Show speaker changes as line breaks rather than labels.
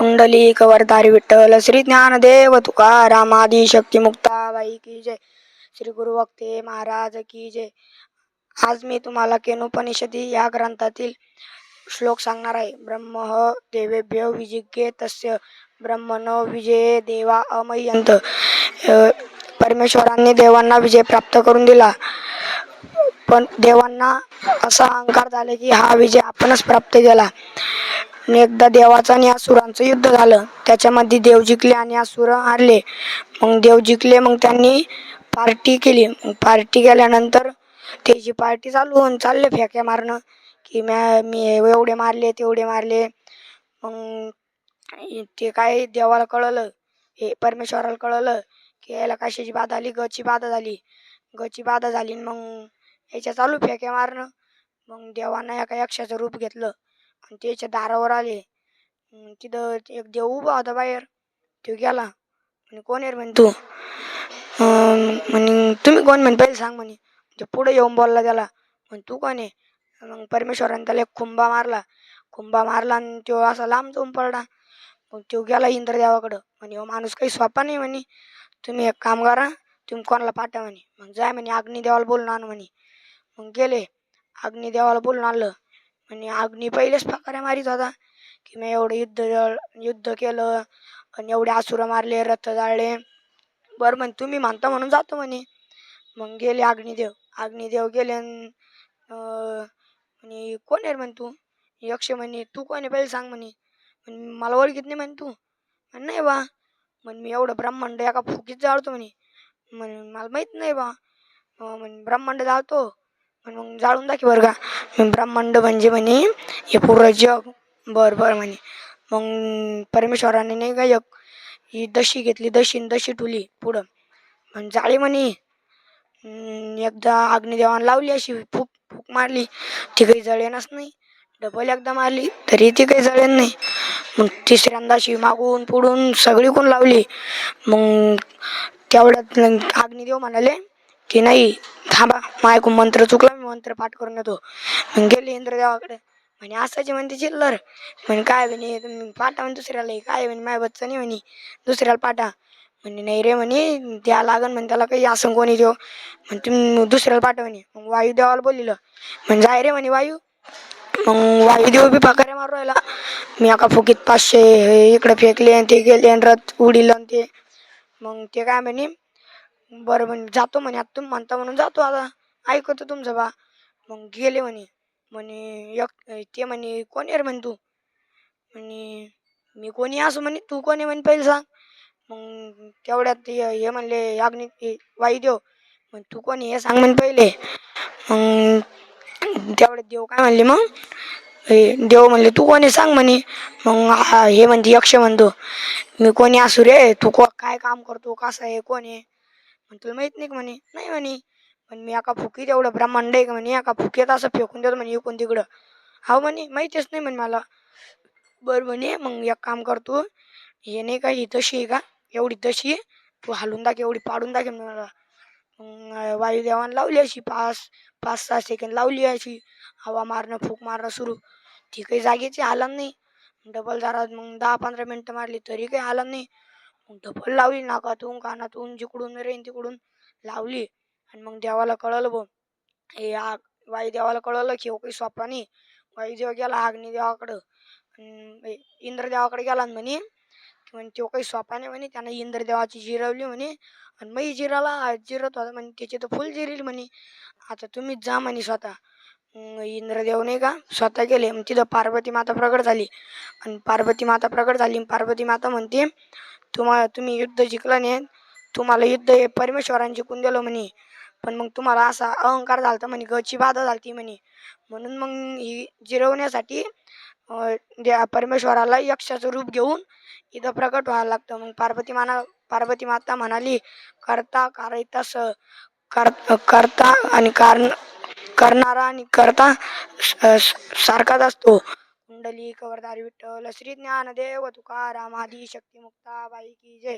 पुंडली वरदारी विठ्ठल श्री ज्ञानदेव तुकाराम आदी शक्ती मुक्ताबाई की जय. श्री गुरु वक्ते महाराज की जय. आज मी तुम्हाला केनोपनिषदी या ग्रंथातील श्लोक सांगणार आहे. ब्रह्म देवेभ्य विजिज्ञे तस्य. ब्रह्मनो विजय देवा अमयंत परमेश्वरांनी देवांना विजय प्राप्त करून दिला. पण देवांना असा अहंकार झाला की हा विजय आपणच प्राप्त केला. एकदा देवाचं आणि असुरांचं युद्ध झालं त्याच्यामध्ये देव जिंकले आणि असुर हारले. मग देव जिंकले मग त्यांनी पार्टी केली. मग पार्टी केल्यानंतर त्याची पार्टी चालू होऊन चालले फेक्या मारणं की मॅ मी एवढे मारले तेवढे मारले. मग ते काय देवाला कळलं हे परमेश्वराला कळलं की याला कशाची बाधा आली? गची बाधा झाली. गची बाधा झाली आणि मग याच्या चालू फेक्या मारणं. मग देवानं एका यक्षाचं रूप घेतलं आणि त्याच्या दारावर आले. तिथं एक देव उभा होता बाहेर. तो गेला. म्हणे कोण येर म्हणे तू? म्हणे तुम्ही कोण? म्हणे पहिले सांग म्हणे. ते पुढे येऊन बोलला त्याला म्हणे तू कोण आहे? मग परमेश्वराने त्याला एक खुंबा मारला. खुंबा मारला आणि तो असा लांब जाऊन पडला. मग तो गेला इंद्रदेवाकडं. म्हणे हो माणूस काही सोपा नाही म्हणे. तुम्ही एक काम करा. तुम्ही कोणाला पाठवा म्हणे. मग जाय म्हणे अग्निदेवाला बोलून आण म्हणे. मग गेले. अग्निदेवाला बोलून आणलं. म्हणजे अग्नी पहिलेच फकाऱ्या मारित होता. की मी एवढं युद्ध युद्ध केलं आणि एवढे आसुरं मारले रथ जाळले. बरं म्हणे तुम्ही म्हणता म्हणून जातो म्हणे. मग गेले अग्निदेव अग्निदेव गेले अन, कोण आहे म्हण म्हणे तू? यक्ष म्हणे तू कोण आहे पहिले सांग म्हणे. म्हणे मला ओळखीत नाही म्हणे तू. म्हण नाही बा. म्हण मी एवढं ब्रह्मांड एका फुकीत जाळतो म्हणे. म्हणे मला माहीत नाही बा. म्हण ब्रह्मांड जाळतो. पण मग जाळून दाखी बरं का. म्हणे, ब्रह्मांड म्हणजे म्हणे हे पूर्ण जग. बरं बरं म्हणे. मग परमेश्वराने नाही का एक ही दशी घेतली दशी दशी ठुली पुढं. पण जाळी म्हणे. एकदा अग्निदेवान लावली अशी फूक फूक मारली. ती काही जळेनच नाही. डबल एकदा मारली तरी ती काही जळेन नाही. मग तिसऱ्यांदा अशी मागून पुढून सगळीकडून लावली. मग तेवढ्यात अग्निदेव म्हणाले की नाही थांबा माझ्याकडून मंत्र चुकला मंत्र पाठ करून येतो. मग गेले इंद्रदेवाकडे म्हणे असायची म्हणते चिल्लर. म्हणे काय म्हणे तुम्ही पाठा म्हणे दुसऱ्याला. काय म्हणे माय बच्चा नाही म्हणे. दुसऱ्याला पाठा. म्हणे नाही रे म्हणे द्या लागन म्हणे त्याला काही असं कोणी देऊ म्हणे तुम्ही दुसऱ्याला पाठव म्हणे. मग वायू देवाला बोलिलं. म्हणजे जाय रे म्हणे वायू. मग वायुदेव बी पकारे मारू राहिला. मी एका फुकीत पाचशे हे इकडे फेकले आणि ते गेले आणि रथ उडील आणि ते. मग ते काय म्हणे बरं म्हणे जातो म्हणे. आता तुम्ही म्हणता म्हणून जातो आता. ऐकतो तुमचं बा. मग गेले म्हणे. म्हणे एक ते म्हणे कोण रे म्हणे तू? म्हणे मी कोणी असं म्हणे तू कोणी म्हणे पहिले सांग. मग तेवढ्यात हे म्हणले याग्निक वाई देव. मग तू कोणी हे सांग म्हणे पहिले. मग तेवढ्यात देव काय म्हणले मग? हे देव म्हणले तू कोणी सांग म्हणे. मग हे म्हणते यक्ष म्हणतो मी कोणी असू रे तू को काय काम करतो कसं आहे कोण आहे? तुला माहीत नाही का म्हणे? नाही म्हणे. पण मी एका फुकीत एवढं ब्रह्मांड आहे का म्हणे? एका फुकीत असं फेकून देतो म्हणे इकून तिकडं. हा म्हणे माहितीच नाही म्हणे मला. बरं म्हणे मग एक काम करतो हे नाही का ही तशी आहे का? एवढी तशी तू हलवून दाख एवढी पाडून दाखे मला. मग वायुदेवानं लावली अशी पाच पाच सहा सेकंद लावली अशी. हवा मारणं फूक मारणं सुरू. ती काही जागेची आला नाही. डबल जरा मग दहा पंधरा मिनटं मारली तरी काही आला नाही. मग डबल लावली नाकातून कानातून जिकडून रेन तिकडून लावली. आणि मग देवाला कळलं बघ हे आग वायुदेवाला कळलं की हो काही सोपा नाही वायुदेव गेला अग्निदेवाकडं अन इंद्रदेवाकडे गेला आणि म्हणे की म्हणे तो काही सोपा नाही म्हणे त्यानं इंद्रदेवाची जिरवली म्हणे आणि मग जिराला जिरत होता म्हणे त्याची तर फुल जिरील म्हणे. आता तुम्हीच जा म्हणे स्वतः. इंद्रदेव नाही का स्वतः गेले मग तिथं पार्वती माता प्रकट झाली. आणि पार्वती माता प्रकट झाली पार्वती माता म्हणते तुम्हाला तुम्ही युद्ध जिंकलं नाही तुम्हाला युद्ध हे परमेश्वरांची कुंदेलो म्हणे. पण मग तुम्हाला असा अहंकार झालता म्हणे गची बाधा झालती म्हणे. म्हणून मग ही जिरवण्यासाठी परमेश्वराला यक्षाचं रूप घेऊन इथं प्रकट व्हायला लागतं. मग पार्वती माना पार्वती माता म्हणाली करता कारिता स कर करता आणि कारण करणारा आणि करता स- स- सारखाच असतो. कुंडली कवरदारी विठ्ठल श्री ज्ञानदेव तुकाराम आदी शक्ती की जय.